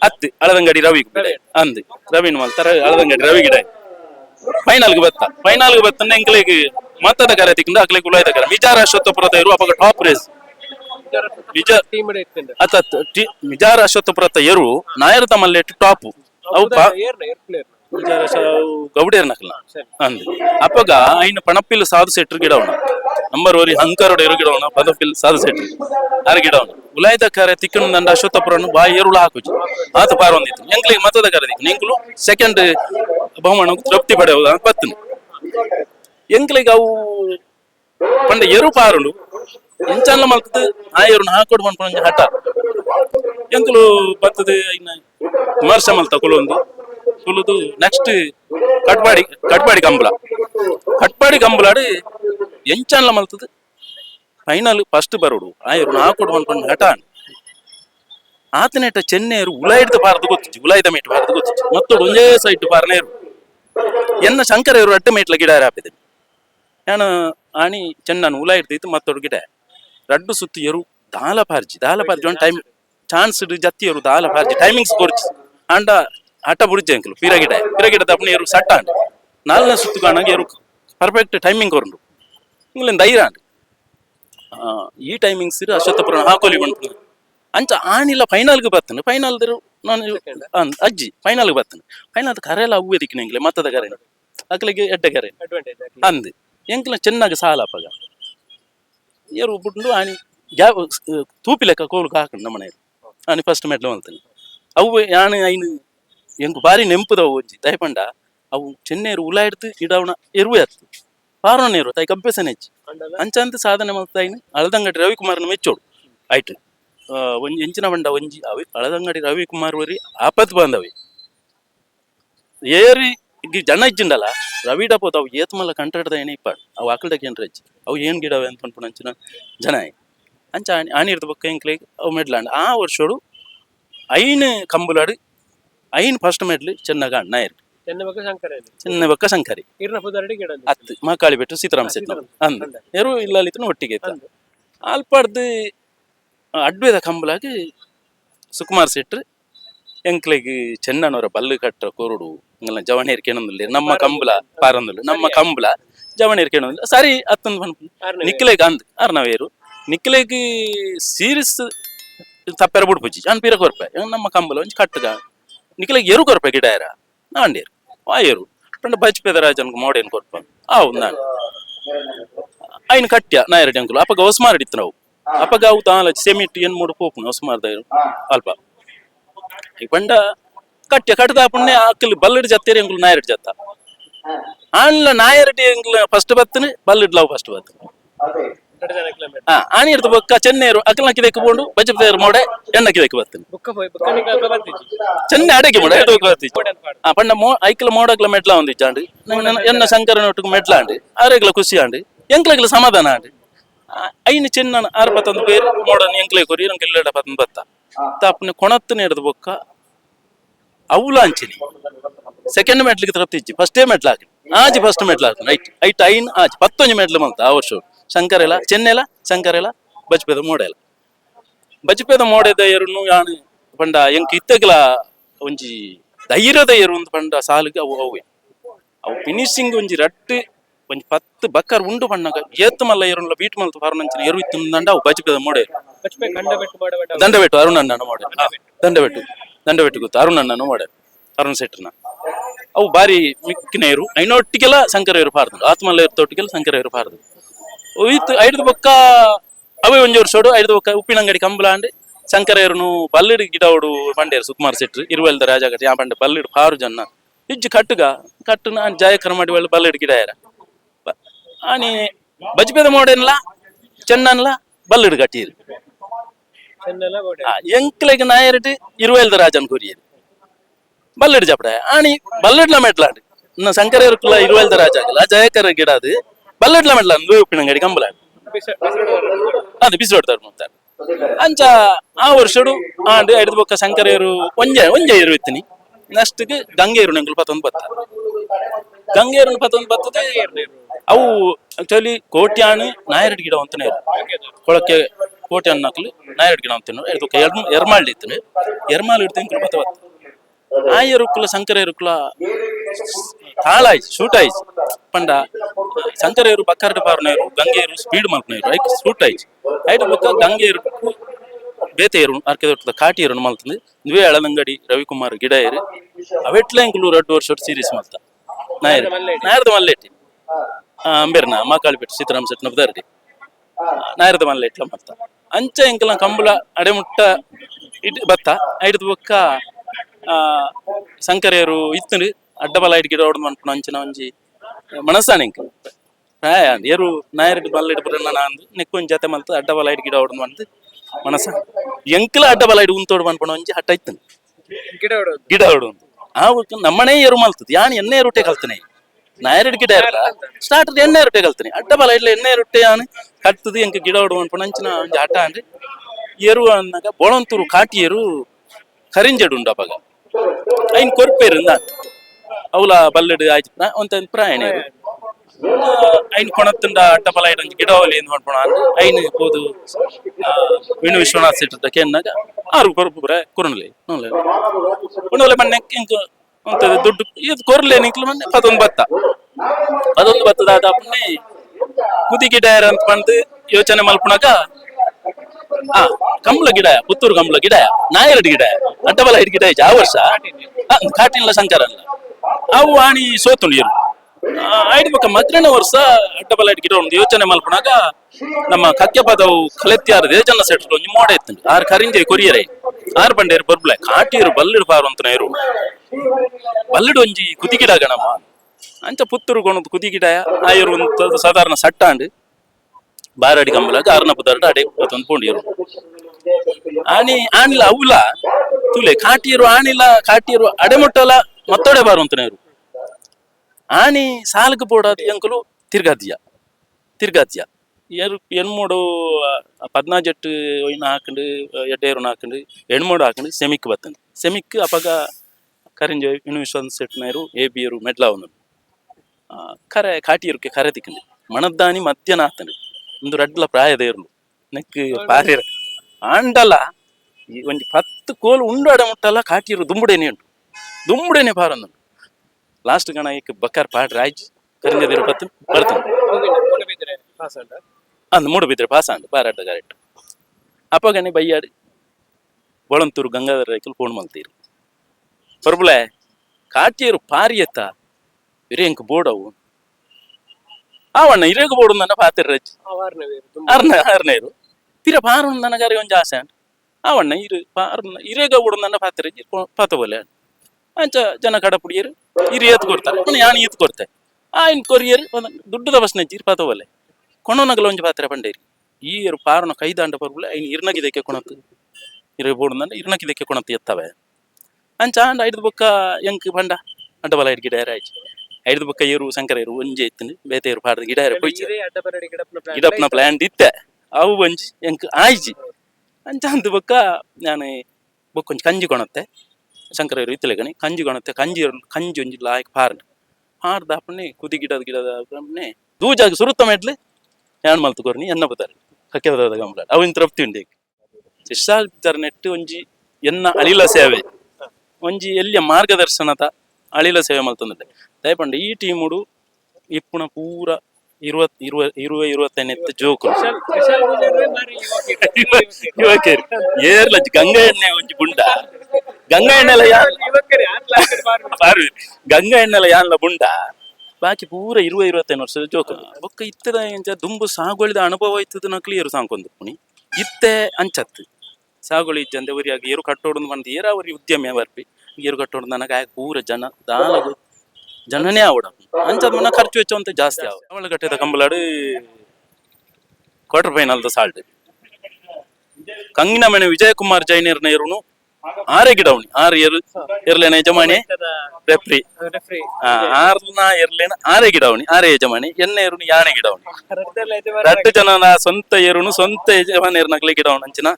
ಅತ್ತಿ ಅಳದಂಗಡಿ ರವಿ ಗಿಡ ಅಂದ್. ರವಿನ ತರ ಅಳದಂಗಡಿ ರವಿ ಗಿಡ ಫೈನಲ್ಗೆ ಬತ್ತ. ಫೈನಲ್ಗೆ ಬತ್ತ ಎಂಕ್ಲಿಗೆ ಮತ್ತದ ಕರೆ ತಿಕ್ಕಿಂದ ಅಕ್ಲಿಗೆ ಉಲಾಯ್ದ ಕರೆ ವಿಚಾರ ಅಶ್ವತ್ಥಪುರದ ಇರು ಅಪಗ ಟಾಪ್ ರೇಸ್ ವಿಜ ಟೀಮ್ ಇಟ್ಟಿಂದ ಅತ್ತ ವಿಚಾರ ಅಶ್ವತ್ಥಪುರತ ಎರು ನಾಯರ ತಮ್ಮಲ್ಲಿ ಟಾಪ್ ಅವು ಗೌಡೇರ್ ನಕಲ್ನ. ಅಂದ್. ಅಪ್ಪಗ ಐನ ಪಣಪಿಲ್ ಸಾಧು ಸೆಟ್ರು ಗಿಡವನ ನಂಬರ್ ಓರಿ ಹಂಕರೋಡ ಇರು ಗಿಡವನ ಪಣಪಿಲ್ ಸಾಧು ಸೆಟ್ರು ಆರ್ ಗಿಡವನ ಉಲಾಯ್ದ ಕರೆ ತಿಕ್ಕನು ನಂದ ಅಶ್ವತ್ಥಪುರನು ಬಾಯಿ ಏರುಳ ಹಾಕುಜಿ. ಆತ ಪಾರ್ ಒಂದಿತ್ತು. ಎಂಕ್ಲಿಗೆ ಮತದ ಕರೆ ದಿಕ್ಕು ಎಂಕ್ಲು ಸೆಕೆಂಡ್ ಬಹುಮಾನ ತೃಪ್ತಿ ಪಡೆಯುವುದು ಅಂತ ಬತ್ತನು ಎಂಕ್ಲಿಗೆ ಅವು ಪಂಡ ಎರು ಪಾರುಂಡು. ಇಂಚಲ್ಲ ಮಲ್ತದ ಆ ಎರುನ ಹಾಕೊಡು ಮನ್ಪಂಜ ಹಠ. ಎಂಕ್ಲು ಬರ್ತದೆ ಇನ್ನ ವಿಮರ್ಶೆ ಮಲ್ತ ಕುಲೊಂದು. ಕುಲುದು ನೆಕ್ಸ್ಟ್ ಕಟ್ಪಾಡಿ ಕಟ್ಪಾಡಿ ಕಂಬಳ. ಕಟ್ಪಾಡಿ ಕಂಬಳಾಡಿ ಎಂಚಲ್ಲ ಮಲ್ತದ. ಫೈನಲ್ ಫಸ್ಟ್ ಬರೋಡು. ಆ ಎರುನ ಹಾಕೊಡು ಮನ್ಪಂಜ ಹಠ ಆತನೇಟ ಚೆನ್ನೈರು ಉಲಾಯಿಡ್ದ ಬಾರದು ಗೊತ್ತಿಚ್ಚು ಉಲಾಯ್ದ ಮೇಟ್ ಬಾರದು ಗೊತ್ತಿಚ್ಚು ಮತ್ತೊಡು ಒಂದೇ ಸೈಟ್ ಬಾರನೇರು ಎನ್ನ ಶಂಕರ ಇವರು ಅಡ್ಡ ಮೇಟ್ಲ ಗಿಡ ಹಾಪಿದೆ ನಾನು ಆಣಿ ಚೆನ್ನನು ಉಲ ಇರ್ತಿತ್ತು ಮತ್ತೊಡು ಗಿಡ. ರಡ್ಡು ಸುತ್ತು ಎರು, ದಾಲ ಪಾರ್ಜಿ ದಾಲ ಪಾರ್ಜಿ. ಒಂದು ಟೈಮ್ ಚಾನ್ಸ್ ಜತ್ತಿ ಇರು ದಾಲ ಪಾರ್ಜಿ. ಟೈಮಿಂಗ್ಸ್ ಕೊರ್ಚಿ ಆಂಡ ಹಠ ಬುಡಿಜೆ ಅಂಕಲು, ಪೀರ ಗಿಡ. ಪೀರ ಗಿಡ ತಪ್ಪನೆ ಇರು ಸಟ್ಟ ಅಂಡ್ ನಾಲ್ನೇ ಸುತ್ತು ಕಾಣಂಗೆ ಎರು ಪರ್ಫೆಕ್ಟ್ ಟೈಮಿಂಗ್ ಕೊರಂಡು. ಇಂಗ್ಲಿಂದ ಧೈರ್ಯ ಅಂಡ್ ಈ ಟೈಮಿಂಗ್ಸ್ ಇರು ಅಶ್ವತ್ಥಪುರ ಹಾಕೋಲಿ ಬಂತು. ಅಂಚ ಆಣಿಲ್ಲ ಫೈನಲ್ಗೆ ಬರ್ತಾನೆ. ಫೈನಲ್ ನಾನು ಅಜ್ಜಿ ಫೈನಲ್ ಬರ್ತೇನೆ. ಫೈನಲ್ ಕರೆಲ್ಲ ಅವ್ವೆ ದಿಕ್ಕಿನ ಎಂಗ್ಲೆ ಮತ್ತದ ಕರೆ ಅಕ್ಕಲಿಗೆ ಎಡ್ಡ ಕರೆ. ಅಂದ್. ಎಂಕ್ಲ ಚೆನ್ನಾಗಿ ಸಾಲ ಅಪ್ಪಗ ಏರು ಬಿಟ್ಟು ಆನಿ ಗ್ಯಾಪ್ ತೂಪಿ ಲೆಕ್ಕ ಕೋಲು ಹಾಕೊಂಡು ನಮ್ಮ ಮನೆಯಲ್ಲಿ. ಆನಿ ಫಸ್ಟ್ ಮೆಟ್ಲು ಅಂತಾನೆ ಅವು ಆನೆ ಐನು ಎಂಕು ಬಾರಿ ನೆಂಪುದವು ಅಜ್ಜಿ ದಯಪಂಡ. ಅವು ಚೆನ್ನೇರು ಉಲಾಡ್ತು ಇಡವಣ ಎರುವೆ ಹತ್ತು. ಎರು ತಾಯಿ ಕಬ್ಬೆಸನೆ ಹೆಚ್ಚಿ ಅಂಚಂತ ಸಾಧನೆ ಮಾಡ್ತಾ ಇನ್ನು ಅಳದಂಗಡಿ ರವಿಕುಮಾರ್ನ ಮೆಚ್ಚೋಡು. ಆಯ್ತು. ಒಂಜಿ ಇಂಚಿನ ಬಂಡ ಒಂಜಿ ಅವಿ ಕಳದಂಗಡಿ ರವಿಕುಮಾರ್ ಅವರಿ ಆಪತ್ ಬಂದವಿ. ಏರಿ ಈಗ ಜನ ಇಜ್ಜಿಂಡಲ್ಲ ರವಿ ಪೋತ ಅವು ಏತ್ ಮಲ್ಲ ಕಂಟಾಡ್ದ ಏನೇ ಇಪ್ಪಾಡು ಅವು ಆಕಳ್ದಾಗ ಏನ್ರ ಹೆಚ್ಚಿ ಅವು ಏನ್ ಗಿಡವೆ ಅಂತ ಅನ್ಕೊಂಡು ಅಂಚಿನ ಜನ. ಅಂಚ ಆಣಿ ಆಣಿರ್ದ ಬಕ್ಕ ಎಂಕ್ಲೆಗ್ ಅವು ಮೆಡ್ಲಾಂಡ್. ಆ ವರ್ಷೋಡು ಐನ್ ಕಂಬುಲಾಡು ಐನ್ ಫಸ್ಟ್ ಮೆಡ್ಲಿ ಚೆನ್ನಾಗ ಅಣ್ಣ ಇರ್ ಚೆನ್ನ ಬಕ್ಕ ಶಂಕರಿ. ಇರ್ನ ಮಹಾಕಾಳಿ ಬೆಟ್ಟು ಸೀತಾರಾಮ್ ಸೆಟ್ ಅಂದ್. ಎರು ಇಲ್ಲಲಿತ್ತು ಒಟ್ಟಿಗೆ ಆಯ್ತು ಅಲ್ಪಡ್ದು ಅಡ್ವೇದ ಕಂಬಲಾಗಿ ಸುಕುಮಾರ್ ಸೆಟ್ರ್ ಎಂಕ್ಲೆಗ್ ಚೆನ್ನನವರ ಬಲ್ಲು ಕಟ್ಟ ಕೊರಡು ಇಂಗಲ್ಲ ಜವಣೇರ್ ಕೇಣದಲ್ಲಿ ನಮ್ಮ ಕಂಬಲ ಪಾರಂದಲ್ಲಿ ನಮ್ಮ ಕಂಬಲ ಜವಣೇರ್ ಕೇಣದಲ್ಲಿ. ಸರಿ ಹತ್ತೊಂದು ಬಂದು ನಿಕ್ಲೆಗೆ ಅಂದ್ ಅರ್ನವೇರು. ನಿಕ್ಲೆಗೆ ಸೀರಿಸ್ ತಪ್ಪೆರ ಬುಡ್ಪುಜಿ ಅನ್ ಪೀರ ಕೊರ್ಪೆ ನಮ್ಮ ಕಂಬಲ ಒಂಚು ಕಟ್ಟದ ನಿಕ್ಲೆಗ್ ಎರು ಕೊರ್ಪೆ ಗಿಡಾಯರ ನಾಂಡೇರು ಆ ಎರು. ಪಂಡ ಬಜ್ಪೇದ ರಾಜನ್ ಮೋಡೇನ್ ಕೊರ್ಪ. ಆ ನಾನು ಅಯ್ನ ಕಟ್ಯ ನಾ ಎರಡು ಅಂಕುಲು. ಅಪ್ಪ ಗೌಸ್ ಮಾಡಿತ್ತು ನಾವು. ಅಪಗಾವು ತಾಲ ಸೆಮಿಟ್ ಏನ್ ಮುಡ್ಕ ಹೋಗ್ನು ಸುಮಾರು ಅಲ್ಪ ಈ ಪಂಡ ಕಟ್ಟೆ ಕಟ್ಟದ ಪುಣ್ಯ ಅಕ್ಕಲು ಬಲ್ಲಡ್ ಜತ್ತೇರಿ ಎಂಗ್ಳು ನಾಯರಡ್ ಜತ್ತ ಆಣ್ಲ ನಾಯರಡಿ ಎಂಗ್ಲ ಫಸ್ಟ್ ಬತ್ತನೆ ಬಲ್ಲಡ್ ಲವ್ ಫಸ್ಟ್ ಬತ್ತ ಆನಿ ಇಡ್ದು ಬೊಕ್ಕ ಚೆನ್ನೇರು ಅಕ್ಕಲ ಹಾಕಿ ಬೇಕು ಬೋಂಡು ಬಜೆಟ್ ದೇವ್ರ ಮೋಡೆ ಎಣ್ಣ ಹಾಕಿ ಬೇಕು ಬರ್ತೇನೆ ಚೆನ್ನೆ ಅಡಗಿ ಮೋಡ ಎಡೋಗಿ ಬರ್ತೀವಿ ಆ ಪಂಡ ಮೋ ಐಕ್ಲ ಮೋಡಗ್ಲ ಮೆಡ್ಲ ಒಂದಿಚ್ಚಾಂಡಿ ಎನ್ನ ಸಂಕರನ ಒಟ್ಟಿಗೆ ಮೆಡ್ಲ ಅಂಡಿ ಆರೇಗ್ಲ ಖುಷಿ ಅಂಡಿ ಎಂಕ್ಲಗ್ಲ ಸಮಾಧಾನ ಅಂಡಿ ಐನ ಚೆನ್ನ ಆರ್ ಪತ್ತೊಂದು ಬೇರೆ ಮೋಡನ್ ಎಂಕ್ಲೆ ಕೊರಿ ನಂಗೆ ಎಲ್ಲೆಡ ಬತ್ತಂದ್ ಬತ್ತ. ತಾಪನ ಕೊಣತ್ತನೆ ಹಿಡಿದು ಬೊಕ್ಕ ಅವ್ಲ ಸೆಕೆಂಡ್ ಮೆಟ್ಲಿಗೆ ತರಪ್ತಿಜ್ಜಿ ಫಸ್ಟ್ ಏ ಹಾಕಿ ಆಜಿ ಫಸ್ಟ್ ಮೆಟ್ಲ ಹಾಕಿ ಐಟ್ ಐಟ್ ಐನ್ ಆಜ್ ಪತ್ತೊಂಜಿ ಮೆಟ್ಲು ಮಂತ ಆ ವರ್ಷ. ಶಂಕರ ಎಲ್ಲ ಚೆನ್ನೆಲ ಶಂಕರ ಎಲ್ಲ ಬಜ್ಪೇದ ಮೋಡೆಲ್ಲ ಬಜ್ಪೇದ ಮೋಡೆದ ಎರನ್ನು ಯಾಣ ಪಂಡ ಎಂಕ್ ಇತ್ತಗಲ ಒಂಜಿ ಧೈರ್ಯದ ಎರಡು ಒಂದು ಪಂಡ ಸಾಲಿಗೆ ಅವು ಅವು ಅವು ಫಿನಿಶಿಂಗ್ ಒಂಜಿ ರಟ್ಟು ಒಂಜಿ ಪತ್ತು ಬಕ್ಕರ್ ಉಂಡು ಪಣ್ಣಗ ಏತ್ ಮಲ್ಲ ಏರುಲ್ಲ ಬೀಟ್ ಮಲ್ತು ಪಾರುನಂಚಿನ ಎರು ಇತ್ತುಂದಂಡ ಅವು ಬಚ್ಪದ ಮೋಡೆ. ಬಚ್ಪೆ ಕಂಡ ಬೆಟ್ಟು ಮಾಡಬೇಡ ದಂಡಬೆಟ್ಟು ಅರುಣ್ ಅಣ್ಣನ ಮೋಡೆ ದಂಡಬೆಟ್ಟು. ದಂಡಬೆಟ್ಟು ಗೊತ್ತು ಅರುಣ್ ಅಣ್ಣನ ಮೋಡೆ ಅರುಣ್ ಶೆಟ್ರನ ಅವು ಬಾರಿ ಮಿಕ್ಕಿನೇರು ಐನೊಟ್ಟಿಗೆಲ್ಲ ಸಂಕರ ಏರು ಪಾರ್ದು. ಆತ್ಮಲ್ಲ ಇರ್ತೊಟ್ಟಿಗೆಲ್ಲ ಸಂಕರ ಏರು ಪಾರ್ದು. ಇತ್ತು ಐದು ಬೊಕ್ಕ ಅವೇ ಒಂಜಿ ವರ್ಷೋಡು ಐದು ಬೊಕ್ಕ ಉಪ್ಪಿನಂಗಡಿ ಕಂಬಳ ಅಂಡಿ ಶಂಕರ ಏರುನು ಬಲ್ಲಿಡ್ ಗಿಡವಡು ಬಂಡೇರು ಸುಕುಮಾರ್ ಶೆಟ್ರು ಇರುವೆಲ್ದ ರಾಜಾಗಟ್ಟಿ ಯಾ ಬಂಡೆ ಬಲ್ಲಿಡ್ ಪಾರು ಜನ. ಇಜ್ಜು ಕಟ್ಟುಗ ಕಟ್ಟು ನಾನು ಜಾಯಕರ ಮಾಡಿ ಬಲ್ಲಿಡ್ ಗಿಡ ಯಾರ ಆನಿ ಬಜ್ಪೆದ ಮೋಡೆನ್ಲ ಚೆನ್ನನ್ಲ ಬಲ್ಲಿಡ್ ಆ, ಎಂಕ್ಲೆಗ್ ನಾಯರಟ್ ಇರುವೆಲ್ದ ರಾಜನ್ ಕೊರಿಯರು ಬಲ್ಲೆಡ್ ಜಪಡ ಆಣಿ ಬಲ್ಲಡ್ಲ ಮೆಟ್ಲಾಡ್. ಇನ್ನ ಶಂಕರ ಇರುಕುಲ ಇರುವೆಲ್ದ ರಾಜ ಆಗಲ್ಲ. ಜಯಕರ ಗಿಡ ಅದು. ಬಲ್ಲಡ್ಲ ಮೆಟ್ಲ ಕಂಬಲ. ಕಂಬಲಾಡ್ ಅದು ಬಿಸಿಲೋಡ್ತಾರ ಮುತ್ತಾರೆ ಅಂಚ ಆ ವರ್ಷಡು ಆ ಐದು ಬೊಕ್ಕ ಶಂಕರೇರು ಒಂಜೆ ಒಂಜೆ ಇರು ಇತ್ತಿನಿ ನೆಕ್ಸ್ಟ್ಗೆ ಗಂಗೇರು ನಂಗೆ ಪತ್ತೊಂದು ಬತ್ತ ಗಂಗೇರು ಪತ್ತೊಂದು ಬತ್ತದೆ ಅವು ಆಕ್ಚುಲಿ ಕೋಟ್ಯಾಣು ನಾಯರಡ್ ಗಿಡ ಅಂತಾನೆ ಕೊಳಕ್ಕೆ ಕೋಟ್ಯಾನ್ ಅನ್ನಕ್ಲು ನಾಯರಡ್ ಗಿಡ ಅಂತಾನೆ ಇದಕ್ಕೆ ಎರ್ಮಾಳ್ ಇತ್ತು ಎರ್ಮಾಳ್ ಇಡ್ತೀನಿ ಬತ್ತ ಬತ್ತ ಆ ಎರುಕುಲ ಶಂಕರ ಎರುಕುಲ ತಾಳಾಯ್ತು ಶೂಟ್ ಆಯ್ತು ಪಂಡ ಸಂಕರೇರು ಬಕ್ಕರ್ಡ್ ಪಾರ್ನೇರು ಗಂಗೆಯರು, ಸ್ಪೀಡ್ ಮಲ್ಪನೇರು ಐಕ್ ಶೂಟ್ ಆಯ್ತು ಐಟ್ ಬೊಕ್ಕ ಬೇತೆಯರು ಅರ್ಕೆ ದೊಡ್ಡ ಕಾಟಿ ಏರು ಮಲ್ತಂದು ನುವೆ ಅಳನಂಗಡಿ ರವಿಕುಮಾರ್ ಗಿಡ ಏರಿ ಅವೆಟ್ಲ ಎರಡು ವರ್ಷ ಸೀರೀಸ್ ಮಲ್ತ ನಾಯರ್ ನಾಯರ್ದ ಮಲ್ಲೆಟ್ಟಿ ಆ, ಅಂಬೇರ್ನ ಮಾಕಾಳಿ ಬಿಟ್ಟು ಸೀತಾರಾಮ್ ಸೆಟ್ನ ಬದರ್ಡಿ ನಾಯರ್ದ ಮಲ್ಲೆಟ್ಲ ಮಲ್ತ ಅಂಚ ಎಂಕಲ ಕಂಬಳ ಅಡೆಮುಟ್ಟ ಇಡ್ ಬತ್ತ ಐಡ್ದು ಬೊಕ್ಕ ಆ ಸಂಕರೆಯರು ಇತ್ತಂಡು ಅಡ್ಡಬಲ ಐಡ್ ಗಿಡ ಹೊಡೆದು ಮನ್ಪುಣ ಅಂಚಿನ ಒಂಜಿ ಮನಸ್ಸಾನ ಎಂಕ ಪ್ರಾಯ ಅಂದ್ ಏರು ನಾಯರ್ಡ್ ಬಲ್ಲ ಬಿಡಣ್ಣ ಅಂದು ನೆಕ್ಕೊಂಜಿ ಜತೆ ಮಲ್ತು ಅಡ್ಡಬಲ ಐಡ್ ಗಿಡ ಹೊಡೆದು ಮಂತ್ ಮನಸ್ಸ ಎಂಕಲ ಅಡ್ಡಬಲ ಐಡ್ ಉಂತೋಡು ಮನ್ಪುಣ ಒಂಜಿ ಹಟ್ಟ ಇತ್ತಂದು ಗಿಡ ಹೊಡೋದು ಗಿಡ ಹೊಡೊಂದು ಆ ನಮ್ಮನೇ ನಮ್ಮನೆ ಏರು ಮಲ್ತದ. ಯಾನ್ ಎಣ್ಣೆ ರೊಟ್ಟೆ ಕಲ್ತನೆ? ನಾಯರಡ್ ಗಿಡ ಇರಲ್ಲ ಸ್ಟಾರ್ಟ್ ಎಣ್ಣೆ ರೊಟ್ಟೆ ಕಲ್ತನೆ. ಅಡ್ಡಬಲ ಇಡ್ಲ ಎಣ್ಣೆ ರೊಟ್ಟೆ ಯಾನ್? ಕಟ್ತದ, ಎಂಕ ಗಿಡ ಹೊಡು ಮನ್ಪುಣ ಅಂಚಿನ ಒಂಜಿ ಹಠ ಅಂದ್ರೆ ಎರು ಅನ್ನಾಗ ಬೊಳಂತೂರು ಕಾಟಿ ಏರು ಕರಿಂಜಡ್ ಉಂಡು ಅಪಗ. ಐನ್ ಕೊರ್ಪೇರು ಅವಲ ಬಲ್ಲಡ್ ಆಯ್ತು ಒಂತ ಪ್ರಾಯಣ ಐನ್ ಕೊಣತ್ತುಂಡ ಅಡ್ಡಬಲ ಇಡಂಜಿ ಗಿಡವಲಿ ಎಂದು ಮಾಡ್ಬೋಣ ಐನ್ ಹೋದು ವೇಣು ವಿಶ್ವನಾಥ್ ಸಿಟ್ಟ ಕೆನ್ನಾಗ ಆರು ಕೊರ್ಪುರ ಕುರುಣಲಿ ನೋಡ್ಲೆ. ಕುರುಣಲೆ ಮಣ್ಣೆ ಇಂಕ ಅಂತ ದುಡ್ಡು, ಇದು ಕೊರ್ಲೆ ನಿಕ್ಲು ಮೊನ್ನೆ ಪದೊಂದು ಭತ್ತ. ಪದೊಂದು ಭತ್ತದ ಆದಪ್ಪನೆ ಕುದಿ ಗಿಡ ಅಂತ ಬಂದು ಯೋಚನೆ ಮಲ್ಪುಣಾಗ ಆ, ಕಂಬಳ ಗಿಡ ಪುತ್ತೂರು ಕಂಬಳ ಗಿಡ ನಾಯರಡ್ ಗಿಡ ಅಡ್ಡಬಲ ಐದು ಗಿಡ ಆ ವರ್ಷ ಕಾಟಿನ್ಲ ಸಂಚಾರ ಅವು ಆಣಿ ಸೋತು ನೀರು. ಪಕ್ಕ ಮದ್ರನೇ ವರ್ಷ ಡಬಲ್ ಐಟ್ ಒಂದು ಯೋಚನೆ ಮಲ್ಪನಾಗ ನಮ್ಮ ಕಕ್ಕೆ ಪದವು ಕಲೆತ್ಯಾರ ದೇಜನ ಸೆಟ್ರು ಒಂಜಿ ಮೋಡ ಇತ್ತು ಆರ್ ಕರಿಂಜೆ ಕೊರಿಯರೆ, ಆರ್ ಬಂಡೇರು ಬರ್ಬ್ಲೆ ಕಾಟಿರು ಬಲ್ಲಿಡು ಪಾರು ಅಂತ ಇರು ಬಲ್ಲಿಡು ಒಂಜಿ ಕುದಿ ಗಿಡ ಗಣಮ್ಮ ಅಂಚ ಪುತ್ತೂರು ಕೊಣದು ಕುದಿ ಗಿಡ ಆಯುರು ಒಂದು ಸಾಧಾರಣ ಸಟ್ಟಾಂಡು. ಬಾರಡಿ ಕಂಬಲಾಗ ಅರ್ನ ಪುದಾರ್ಡ ಅಡೆ ಪತ್ತೊಂದು ಪೋಂಡಿರು ಆನಿ ಆನಿಲ ಅವುಲ, ತುಲೆ ಕಾಟಿಯರು ಆನಿಲ ಕಾಟಿಯರು ಅಡೆಮೊಟ್ಟಲ ಮತ್ತೊಡೆ ಬಾರು ಅಂತನೇರು ಆನಿ ಸಾಲಕ್ಕೆ ಪೋಡಾದ ಅಂಕಲು ತಿರ್ಗಾದ್ಯ ತಿರ್ಗಾದ್ಯ ಏರು ಎಣ್ಮೂಡು ಪದ್ನಾಜೆಟ್ಟು ಒಯ್ನ ಹಾಕೊಂಡು ಎಡ್ಡೇರುನ ಹಾಕೊಂಡು ಎಣ್ಮೂಡು ಹಾಕೊಂಡು ಸೆಮಿಕ್ ಬತ್ತಂದು. ಸೆಮಿಕ್ ಅಪಗ ಕರಿಂಜ ವಿಶ್ವಾಸ ಸೆಟ್ನರು ಎ ಬಿ ಎರು ಮೆಡ್ಲ ಒಂದು ಕರೆ ಕಾಟಿಯರುಕ್ಕೆ ಕರೆ ತಿಕ್ಕಂಡು ಮಣದ್ದಾನಿ ಮಧ್ಯಾಹ್ನ ಆತಂಡು. ಒಂದು ರಡ್ಲ ಪ್ರಾಯದ ಇರ್ಲು ನೆಕ್ ಪಾರಿ ಆಂಡಲ, ಈ ಒಂಜಿ ಪತ್ತು ಕೋಲು ಉಂಡಾಡ ಮುಟ್ಟಲ್ಲ ಕಾಟಿಯರು ದುಂಬುಡೇನೆ ಉಂಟು. ದುಂಬುಡೇನೆ ಪಾರಂದು ಲಾಸ್ಟ್ ಗಣ ಈಗ ಬಕ್ಕಾರ್ ಪಾಡ್ ರಾಜ್ ಕರಿಂಜದಿರು ಬತ್ತು ಬರ್ತಾನೆ ಮೂಡಬಿದ್ರೆ ಪಾಸ್ ಉಂಟಾ ಅಂದ್ ಮೂಡು ಬಿದ್ರೆ ಪಾಸ ಅಂದ್ ಪಾರಾಟ ಕರೆಕ್ಟ್ ಅಪ್ಪಗನೆ ಬೈಯಾಡಿ ಬೊಳಂತೂರು ಗಂಗಾಧರ ರೈಕಲ್ ಫೋನ್ ಮಲ್ತೀರಿ ಹೊರಬಳೆ ಕಾಟಿಯರು ಪಾರಿ ಎತ್ತ ಇರೇಂಕ್ ಬೋಡವು ಅವಣ್ಣ ಇರೇಗ ಬೋಡು ನನ್ನ ಪಾತಿರ ರಜ್ ಆವಾರನೇ ತುಂಬ ಅರ್ನ ಅರ್ನೇರು ತೀರ ಪಾರು ನನಗಾರಿ ಒಂಜಿ ಆಸೆ ಅಂಡ್ ಅವಣ್ಣ ಇರು ಪಾರ್ನ ಇರೇಗ ಬೋಡು ನನ್ನ ಪಾತಿರ ಪಾತಬೋಲೆ ಅಂಚ ಜನ ಕಡ ಪುಡಿಯರು ಇರು ಎತ್ ಕೊಡ್ತಾರೆ ಯಾನ್ ಈತ್ ಕೊಡ್ತೆ? ಕೊರಿಯರ್ ಪೊಂದ ಒಂದು ದುಡ್ಡದ ಬಸ್ನ ಇರು ಪಾತವಲ್ಲೆ ಕೊಣನಗಲ ಒಂಜಿ ಪಾತ್ರೆ ಪಂಡೇರಿ. ಈ ಇರು ಪಾರುನ ಕೈದಾಂಡ ಪರ್ಬುಲೆ ಐನ್ ಇರ್ನಗಿದಕ್ಕೆ ಕೊಣತ್ತು. ಇರು ಬೋಡು ನನ್ನ ಇರ್ನಗಿದಕ್ಕೆ ಕೊಣತ್ತು ಎತ್ತವೆ. ಅಂಚ ಆಂಡ ಐದು ಬೊಕ್ಕ ಎಂಕ್ ಬಂಡ ಅಡ್ಡಬಲ ಐದು ಗಿಡ ಆಯ್ತು ಐದು ಬೊಕ್ಕ ಏರು ಸಂಕರ ಏರು ಒಂಜಿ ಎತ್ತಿನ ಬೇತೆ ಏರು ಪಾಡ್ದ ಗಿಡ plan ಗಿಡಪ್ನ ಪ್ಲಾನ್ ಇತ್ತೆ. ಅವು ಒಂಜಿ ಎಂಕ್ ಆಯ್ಜಿ. ಅಂಚ ಅಂದ ಬೊಕ್ಕ ನಾನು ಬೊಕ್ಕೊಂಜಿ ಕಂಜಿ ಕೊಣತ್ತೆ. ಶಂಕರ ಇರು ಇತ್ತಲೆ ಗಣಿ ಕಂಜಿ ಗಣತೆ ಕಂಜಿ ಕಂಜಿ ಒಂಜಿ ಲಾಯಕ್ ಪಾರ್ನ. ಪಾರ್ದ ಅಪ್ಪನೆ ಕುದಿ ಗಿಡದ ಗಿಡದ ಅಪ್ಪನೆ ಸುರುತ್ತ ಮೆಡ್ಲೆ ಯಾನ್ ಮಲ್ತು ಕೊರ್ನಿ, ಎನ್ನ ಬತ್ತಾರೆ ಕಕ್ಕೆದ ಗಮಲ ಅವನ್ ತೃಪ್ತಿ ಉಂಡೆ ಶಿಷ್ಯಾಲ್ ನೆಟ್ಟು ಒಂಜಿ ಎನ್ನ ಅಳಿಲ ಸೇವೆ. ಒಂಜಿ ಎಲ್ಲಿಯ ಮಾರ್ಗದರ್ಶನದ ಅಳಿಲ ಸೇವೆ ಮಲ್ತಂದ್ರೆ ದಯಪಂಡ ಈ ಟೀಮುಡು ಇಪ್ಪುನ ಪೂರ ಇರುವತ್ ಇರುವ ಇರುವ ಇರುವತ್ತೈನೆತ್ತು ಜೋಕು. ಯುವಕರು <laughs> ಏರ್ಲ ಗಂಗಾ ಎಣ್ಣೆ ಒಂಜಿ ಬುಂಡ. ಗಂಗಾ ಎಣ್ಣೆಲ ಯಾ- ಬಾರಿ ಗಂಗಾ ಎಣ್ಣೆಲ ಯಾನ್ಲ ಬುಂಡ? ಬಾಕಿ ಪೂರ ಇರುವ ಇರುವತ್ತೈದು ವರ್ಷದ ಜೋಕು. ಬೊಕ್ಕ ಇತ್ತದ ಎಂಚ ದುಂಬು ಸಾಗುಳಿದ ಅನುಭವ ಇತ್ತದ ಕ್ಲಿಯರ್ ಸಾಂಕೊಂದು ಪುಣಿ. ಇತ್ತೆ ಅಂಚತ್ತು. ಸಾಗುಳಿ ಇಜ್ಜಂದೆ ಒರಿಯಾಗ ಏರು ಕಟ್ಟೋಡು ಬಂದು ಅವ್ರಿಗೆ ಉದ್ಯಮಿ ಬರ್ಪಿ. ಏರು ಕಟ್ಟೋಡು ನನಗೆ ಆಗ ಪೂರ ಜನ ದಾನಗು ಜನನೇ ಆವಡ ಅಂಚದ ಮನ ಖರ್ಚು ವೆಚ್ಚ ಅಂತ ಜಾಸ್ತಿ ಆವ ಅವಳ ಕಟ್ಟಿದ ಕಂಬಲಾಡು ಕ್ವಾರ್ಟರ್ ಫೈನಲ್ದ ಸಾಲ್ಟ್. ಕಂಗಿನ ಮನೆ ವಿಜಯಕುಮಾರ್ ಜೈನೇರ್ನ ಇರುನು ಆರೆ ಗಿಡವಣಿ ಆರು ಇರ್ಲೇನ ಯಜಮಾನಿ ರೆಫ್ರಿ ಆರ್ನ ಇರ್ಲೇನ ಆರೆ ಗಿಡವಣಿ ಆರೆ ಯಜಮಾನಿ ಎನ್ನ ಇರು ಯಾಣೆ ಗಿಡವಣಿ. ರಟ್ಟು ಜನನ ಸ್ವಂತ ಏರುನು ಸ್ವಂತ ಯಜಮಾನಿ ನಗಲಿ ಗಿಡವಣ ಅಂಚಿನ.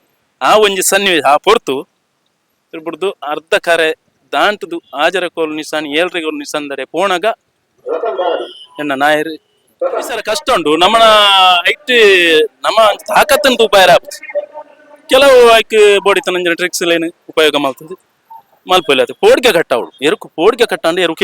ಆ ಒಂಜಿ ಸನ್ನಿವೇಶ ಆ ಪೊರ್ತು ತಿರ್ಬಿಡ್ದು ಅರ್ಧ ಕರೆ ದಾಂಟದು ಆಜರ ಕೋಲು ನಿಸಾನ್ ಏಳ್ರಿಗೆ ನಿಸಂದರೆ ಪೋಣಗ ಎನ್ನ ನಾಯರ್. ಸಲ ಕಷ್ಟ ಉಂಡು ನಮ್ಮನ ಐಟ್, ನಮ್ಮ ತಾಕತ್ತಂತ ಉಪಾಯ ಕೆಲವು ಐಕ್ ಬೋಡಿತನ ಟ್ರಿಕ್ಸ್ ಏನು ಉಪಯೋಗ ಮಾಡ್ತದೆ. ಮಲ್ಪಲ್ಲ ಪೋಡ್ಗೆ ಕಟ್ಟ ಅವಳು. ಎರುಕು ಪೋಡ್ಗೆ ಕಟ್ಟ ಅಂದ್ರೆ ಎರು